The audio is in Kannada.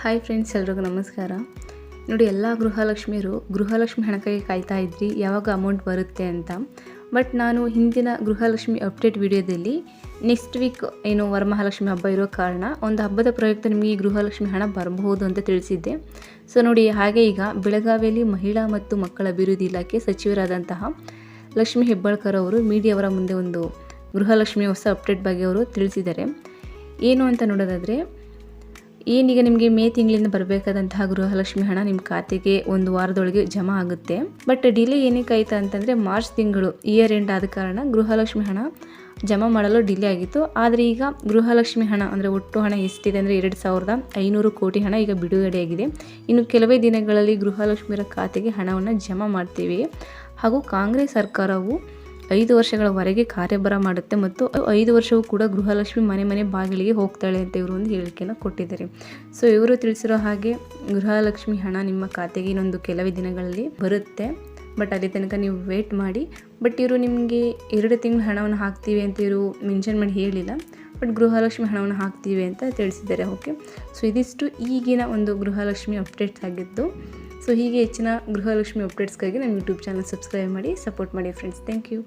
ಹಾಯ್ ಫ್ರೆಂಡ್ಸ್, ಎಲ್ರಿಗೂ ನಮಸ್ಕಾರ. ನೋಡಿ, ಎಲ್ಲ ಗೃಹಲಕ್ಷ್ಮಿಯರು ಗೃಹಲಕ್ಷ್ಮಿ ಹಣಕ್ಕಾಗಿ ಕಾಯ್ತಾ ಇದ್ರಿ, ಯಾವಾಗ ಅಮೌಂಟ್ ಬರುತ್ತೆ ಅಂತ. ಬಟ್ ನಾನು ಹಿಂದಿನ ಗೃಹಲಕ್ಷ್ಮಿ ಅಪ್ಡೇಟ್ ವಿಡಿಯೋದಲ್ಲಿ ನೆಕ್ಸ್ಟ್ ವೀಕ್ ಏನು ವರಮಹಾಲಕ್ಷ್ಮಿ ಹಬ್ಬ ಇರೋ ಕಾರಣ ಒಂದು ಹಬ್ಬದ ಪ್ರಯುಕ್ತ ನಿಮಗೆ ಈ ಗೃಹಲಕ್ಷ್ಮಿ ಹಣ ಬರಬಹುದು ಅಂತ ತಿಳಿಸಿದ್ದೆ. ಸೊ ನೋಡಿ, ಹಾಗೆ ಈಗ ಬೆಳಗಾವಿಯಲ್ಲಿ ಮಹಿಳಾ ಮತ್ತು ಮಕ್ಕಳ ಅಭಿವೃದ್ಧಿ ಇಲಾಖೆ ಸಚಿವರಾದಂತಹ ಲಕ್ಷ್ಮಿ ಹೆಬ್ಬಾಳ್ಕರ್ ಅವರು ಮೀಡಿಯಾವರ ಮುಂದೆ ಒಂದು ಗೃಹಲಕ್ಷ್ಮಿ ಹೊಸ ಅಪ್ಡೇಟ್ ಬಗ್ಗೆ ಅವರು ತಿಳಿಸಿದ್ದಾರೆ. ಏನು ಅಂತ ನೋಡೋದಾದರೆ ಏನೀಗ ನಿಮಗೆ ಮೇ ತಿಂಗಳಿಂದ ಬರಬೇಕಾದಂತಹ ಗೃಹಲಕ್ಷ್ಮಿ ಹಣ ನಿಮ್ಮ ಖಾತೆಗೆ ಒಂದು ವಾರದೊಳಗೆ ಜಮಾ ಆಗುತ್ತೆ. ಬಟ್ ಡಿಲೇ ಏನಕ್ಕೆ ಆಯ್ತು ಅಂತಂದರೆ ಮಾರ್ಚ್ ತಿಂಗಳು ಇಯರ್ ಎಂಡ್ ಆದ ಕಾರಣ ಗೃಹಲಕ್ಷ್ಮಿ ಹಣ ಜಮಾ ಮಾಡಲು ಡಿಲೇ ಆಗಿತ್ತು. ಆದರೆ ಈಗ ಗೃಹಲಕ್ಷ್ಮಿ ಹಣ ಅಂದರೆ ಒಟ್ಟು ಹಣ ಎಷ್ಟಿದೆ ಅಂದರೆ ಎರಡು ಸಾವಿರದ ಐನೂರು ಕೋಟಿ ಹಣ ಈಗ ಬಿಡುಗಡೆಯಾಗಿದೆ ಇನ್ನು ಕೆಲವೇ ದಿನಗಳಲ್ಲಿ ಗೃಹಲಕ್ಷ್ಮಿಯರ ಖಾತೆಗೆ ಹಣವನ್ನು ಜಮಾ ಮಾಡ್ತೀವಿ. ಹಾಗೂ ಕಾಂಗ್ರೆಸ್ ಸರ್ಕಾರವು ಐದು ವರ್ಷಗಳವರೆಗೆ ಕಾರ್ಯಭಾರ ಮಾಡುತ್ತೆ ಮತ್ತು ಐದು ವರ್ಷವೂ ಕೂಡ ಗೃಹಲಕ್ಷ್ಮಿ ಮನೆ ಮನೆ ಬಾಗಿಲಿಗೆ ಹೋಗ್ತಾಳೆ ಅಂತ ಇವರು ಒಂದು ಹೇಳಿಕೆಯನ್ನು ಕೊಟ್ಟಿದ್ದಾರೆ. ಸೊ, ಇವರು ತಿಳಿಸಿರೋ ಹಾಗೆ ಗೃಹಲಕ್ಷ್ಮಿ ಹಣ ನಿಮ್ಮ ಖಾತೆಗೆ ಇನ್ನೊಂದು ಕೆಲವೇ ದಿನಗಳಲ್ಲಿ ಬರುತ್ತೆ. ಬಟ್ ಅಲ್ಲಿ ತನಕ ನೀವು ವೇಟ್ ಮಾಡಿ. ಬಟ್ ಇವರು ನಿಮಗೆ ಎರಡು ತಿಂಗಳು ಹಣವನ್ನು ಹಾಕ್ತೀವಿ ಅಂತ ಇವರು ಮೆನ್ಷನ್ ಮಾಡಿ ಹೇಳಿಲ್ಲ. ಬಟ್ ಗೃಹಲಕ್ಷ್ಮಿ ಹಣವನ್ನು ಹಾಕ್ತೀವಿ ಅಂತ ತಿಳಿಸಿದ್ದಾರೆ. ಓಕೆ. ಸೊ, ಇದಿಷ್ಟು ಈಗಿನ ಒಂದು ಗೃಹಲಕ್ಷ್ಮಿ ಅಪ್ಡೇಟ್ಸ್ ಆಗಿದ್ದು. ಸೊ ಹೀಗೆ ಹೆಚ್ಚಿನ ಗೃಹಲಕ್ಷ್ಮಿ ಅಪ್ಡೇಟ್ಸ್ಗಾಗಿ ನಮ್ಮ ಯೂಟ್ಯೂಬ್ ಚಾನಲ್ ಸಬ್ಸ್ಕ್ರೈಬ್ ಮಾಡಿ ಸಪೋರ್ಟ್ ಮಾಡಿ ಫ್ರೆಂಡ್ಸ್ ಥ್ಯಾಂಕ್ ಯು